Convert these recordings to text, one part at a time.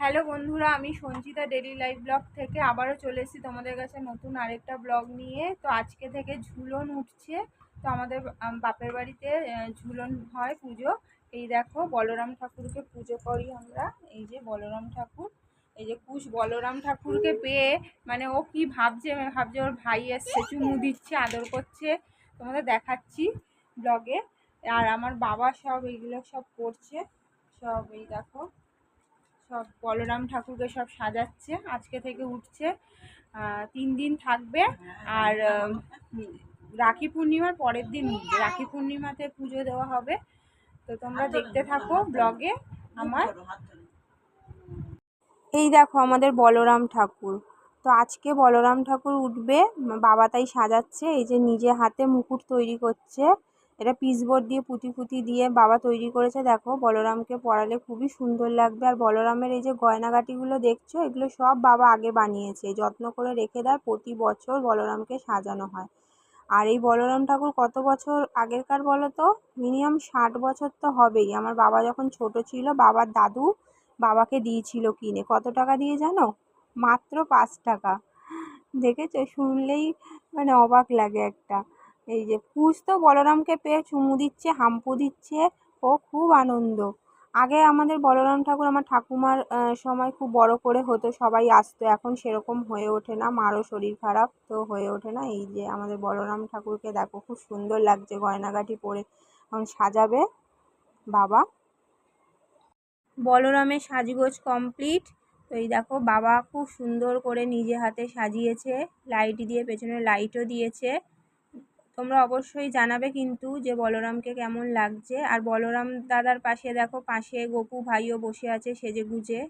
Hello বন্ধুরা, আমি Sanchita daily life blog থেকে আবারও চলে এসেছি তোমাদের কাছে নতুন আরেকটা ব্লগ নিয়ে। তো আজকে থেকে ঝুলন উঠছে, তো আমাদের বাপের বাড়িতে ঝুলন হয় পুজো। এই দেখো, বলরাম ঠাকুরকে পুজো করি আমরা, এই যে বলরাম ঠাকুর। এই যে কুশ বলরাম ঠাকুরকে পেয়ে মানে ও কি ভাবছে মানে ভাবছে ওর ভাই এসছে, চুমু দিচ্ছে, আদর করছে। তোমাদের দেখাচ্ছি ব্লগে। আর আমার বাবা সব, এইগুলো সব করছে। সব এই দেখো। সব বলরাম ঠাকুরকে সব সাজাচ্ছে আজকে থেকে উঠছে তিন দিন থাকবে আর রাখি পূর্ণিমার পরের দিন রাখি পূর্ণিমাতে পুজো দেওয়া হবে। তো তোমরা দেখতে থাকো ব্লগে আমার। এই দেখো আমাদের বলরাম ঠাকুর। তো আজকে বলরাম ঠাকুর উঠবে বাবা তাই সাজাচ্ছে এই যে নিজে হাতে মুকুট তৈরি করছে। এটা পিসবোর্ড দিয়ে পুঁতি পুঁতি দিয়ে বাবা তৈরি করেছে। দেখো, বলরামকে পরালে খুবই সুন্দর লাগবে। আর বলরামের এই যে গয়নাগাটিগুলো দেখছ, এগুলো সব বাবা আগে বানিয়েছে। যত্ন করে রেখে দেয়, প্রতি বছর বলরামকে সাজানো হয়। আর এই বলরাম ঠাকুর কত বছর আগেরকার বলো তো মিনিমাম ষাট বছর তো হবেই। আমার বাবা যখন ছোট ছিল, বাবার দাদু বাবাকে দিয়েছিল কিনে। কত টাকা দিয়ে জানো? মাত্র পাঁচ টাকা। দেখেছ? শুনলেই মানে অবাক লাগে একটা। এই যে কুশ তো বলরামকে পেয়ে চুমু দিচ্ছে, হাম্পু দিচ্ছে। ও খুব আনন্দ। আগে আমাদের বলরাম ঠাকুর আমার ঠাকুমার সময় খুব বড় করে হতো, সবাই আসতো। এখন সেরকম হয়ে ওঠে না, মারও শরীর খারাপ তো হয়ে ওঠে না। এই যে, আমাদের বলরাম ঠাকুরকে দেখো, খুব সুন্দর লাগছে গয়নাগাটি পরে। এখন সাজাবে বাবা। বলরামের সাজগোজ কমপ্লিট তো এই দেখো, বাবা খুব সুন্দর করে নিজে হাতে সাজিয়েছে। লাইট দিয়ে পেছনে লাইটও দিয়েছে। তোমরা অবশ্যই জানাবে কিন্তু যে বলরামকে কেমন লাগছে। আর বলরাম দাদার পাশে দেখো, পাশে গপু ভাইও বসে আছে সেজে গুজে।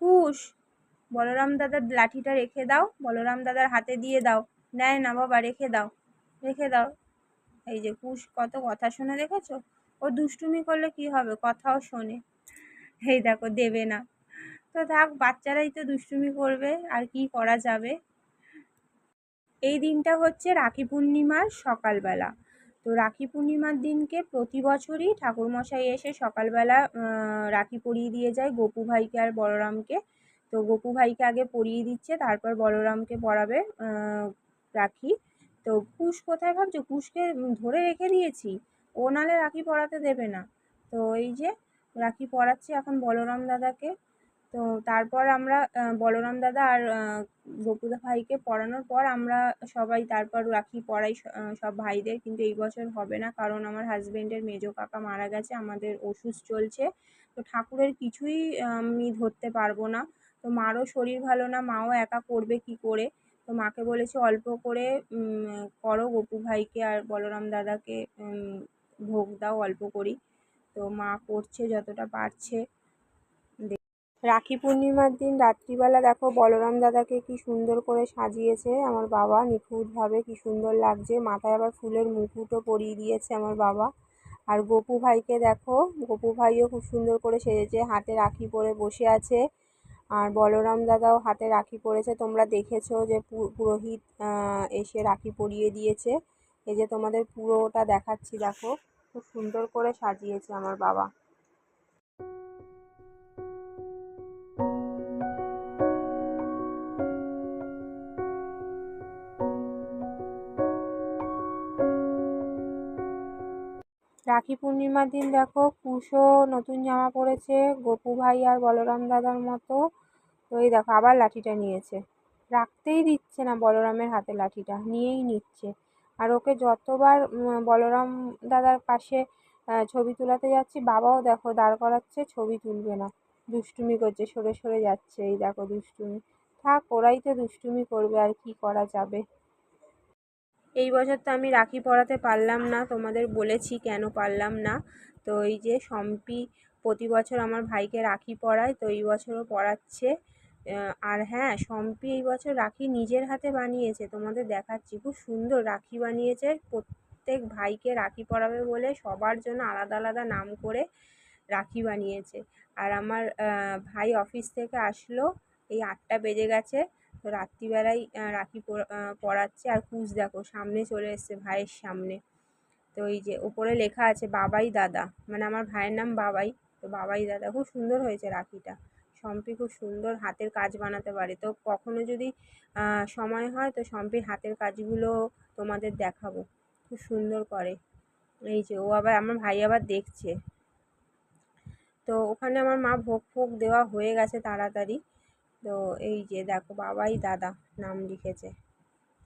কুশ, বলরাম দাদার লাঠিটা রেখে দাও। বলরাম দাদার হাতে দিয়ে দাও। নেয় না বাবা রেখে দাও। রেখে দাও। এই যে কুশ, কত কথা শুনে দেখেছ? ও দুষ্টুমি করলে কি হবে? কথাও শোনে। এই দেখো, দেবে না। তো থাক, বাচ্চারাই তো দুষ্টুমি করবে। আর কি করা যাবে? এই দিনটা হচ্ছে রাখি পূর্ণিমার সকালবেলা। তো রাখি পূর্ণিমার দিনকে প্রতি বছরই ঠাকুরমশাই এসে সকালবেলা রাখি পরিয়ে দিয়ে যায় গপু ভাইকে আর বলরামকে। তো গপু ভাইকে আগে পরিয়ে দিচ্ছে, তারপর বলরামকে পরাবে রাখি। তো কুশ কোথায় ভাবছ? কুশকে ধরে রেখে দিয়েছি। ও নালে রাখি পরাতে দেবে না। তো এই যে রাখি পরাচ্ছি এখন বলরাম দাদাকে। তো তারপর আমরা বলরাম দাদা আর গোপুদা ভাইকে পড়ানোর পর আমরা সবাই তারপর রাখি পড়াই সব ভাইদের। কিন্তু এই বছর হবে না কারণ আমার হাজব্যান্ডের মেজো কাকা মারা গেছে, আমাদের ওষুধ চলছে। তো ঠাকুরের কিছুই আমি ধরতে পারব না। তো মারও শরীর ভালো না, মাও একা করবে কি করে? তো মাকে বলেছি অল্প করে করো গপু ভাইকে আর বলরাম দাদাকে ভোগ দাও অল্প করি তো মা করছে যতটা পারছে। রাখি পূর্ণিমার দিন রাত্রিবেলা দেখো বলরাম দাদাকে কি সুন্দর করে সাজিয়েছে, আমার বাবা নিখুঁতভাবে কি সুন্দর লাগছে। মাথায় আবার ফুলের মুকুটও পরিয়ে দিয়েছে আমার বাবা। আর গপু ভাইকে দেখো, গপু ভাইও খুব সুন্দর করে সেজেছে, হাতে রাখি পরে বসে আছে। আর বলরাম দাদাও হাতে রাখি পরেছে, তোমরা দেখেছ যে পুরোহিত এসে রাখি পরিয়ে দিয়েছে। এই যে তোমাদের পুরোটা দেখাচ্ছি, দেখো, খুব সুন্দর করে সাজিয়েছে আমার বাবা। রাখি পূর্ণিমার দিন দেখো, কুশো, নতুন জামা পরেছে, গপু ভাই আর বলরাম দাদার মতো। তো এই দেখো, আবার লাঠিটা নিয়েছে। রাখতেই দিচ্ছে না বলরামের হাতে লাঠিটা, নিয়েই নিচ্ছে। আর ওকে যতবার বলরাম দাদার পাশে ছবি তোলাতে যাচ্ছি, বাবাও দেখো দাঁড় করাচ্ছে, ছবি তুলবে না। দুষ্টুমি করছে, সরে সরে যাচ্ছে, এই দেখো দুষ্টুমি। থাক, ওরাই তো দুষ্টুমি করবে, আর কি করা যাবে? এই বছর তো আমি রাখি পরাতে পারলাম না তোমাদের বলেছি কেন পারলাম না। তো এই যে সম্পি প্রতি বছর আমার ভাইকে রাখি পরায় তো এই বছরও পরাচ্ছে। আহ, আর হ্যাঁ সম্পি এই বছর রাখি নিজের হাতে বানিয়েছে তোমাদের দেখাচ্ছি। খুব সুন্দর রাখি বানিয়েছে প্রত্যেক ভাইকে রাখি পরাবে বলে সবার জন্য আলাদা আলাদা নাম করে রাখি বানিয়েছে। আর আমার ভাই অফিস থেকে আসলো এই আটটা বেজে গেছে। তো রাত্রিবেলায় রাখি পরাচ্ছে আর কুশ দেখো, সামনে চলে এসছে ভাইয়ের সামনে। তো এই যে ওপরে লেখা আছে, বাবাই দাদা মানে আমার ভাইয়ের নাম বাবাই। তো বাবাই দাদা, খুব সুন্দর হয়েছে রাখিটা। শম্পি খুব সুন্দর হাতের কাজ বানাতে পারে। তো কখনো যদি সময় হয় তো শম্পির হাতের কাজগুলো তোমাদের দেখাবো। খুব সুন্দর করে। এই যে ও আবার, আমার ভাই আবার দেখছে। তো ওখানে আমার মা ভোগ, ফোগ দেওয়া হয়ে গেছে তাড়াতাড়ি। তো এই যে দেখো বাবাই দাদা নাম লিখেছে।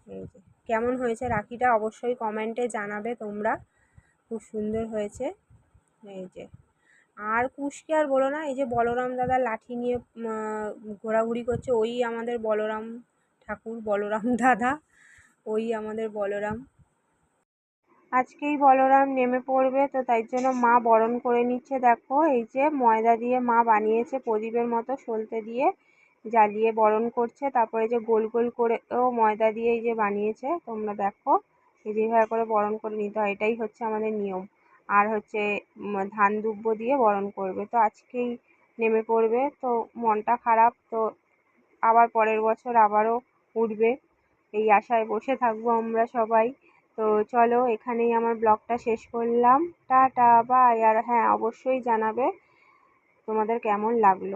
এই যে, কেমন হয়েছে? রাখিটা অবশ্যই কমেন্টে জানাবে তোমরা। খুব সুন্দর হয়েছে। এই যে, আর কুশকে আর বলো না, এই যে বলরাম দাদা লাঠি নিয়ে ঘোরাঘুরি করছে, ওই আমাদের বলরাম ঠাকুর, বলরাম দাদা, ওই আমাদের বলরাম। আজকেই বলরাম নেমে পড়বে, তো তাই জন্য মা বরণ করে নিচ্ছে। দেখো, এই যে ময়দা দিয়ে মা বানিয়েছে প্রদীপের মতো সলতে দিয়ে। জ্বালিয়ে বরণ করছে। তারপরে যে গোল গোল করে ও ময়দা দিয়ে যে বানিয়েছে, তোমরা দেখো। এই যেভাবে করে বরণ করে নিতে হয়, এটাই হচ্ছে আমাদের নিয়ম। আর হচ্ছে ধান দুব্য দিয়ে বরণ করবে। তো আজকেই নেমে পড়বে। তো মনটা খারাপ, তো আবার পরের বছর আবারও উঠবে। এই আশায় বসে থাকব আমরা সবাই। তো চলো, এখানেই আমার ব্লগটা শেষ করলাম। টা টাটা, বাই। আর হ্যাঁ অবশ্যই জানাবে তোমাদের কেমন লাগল।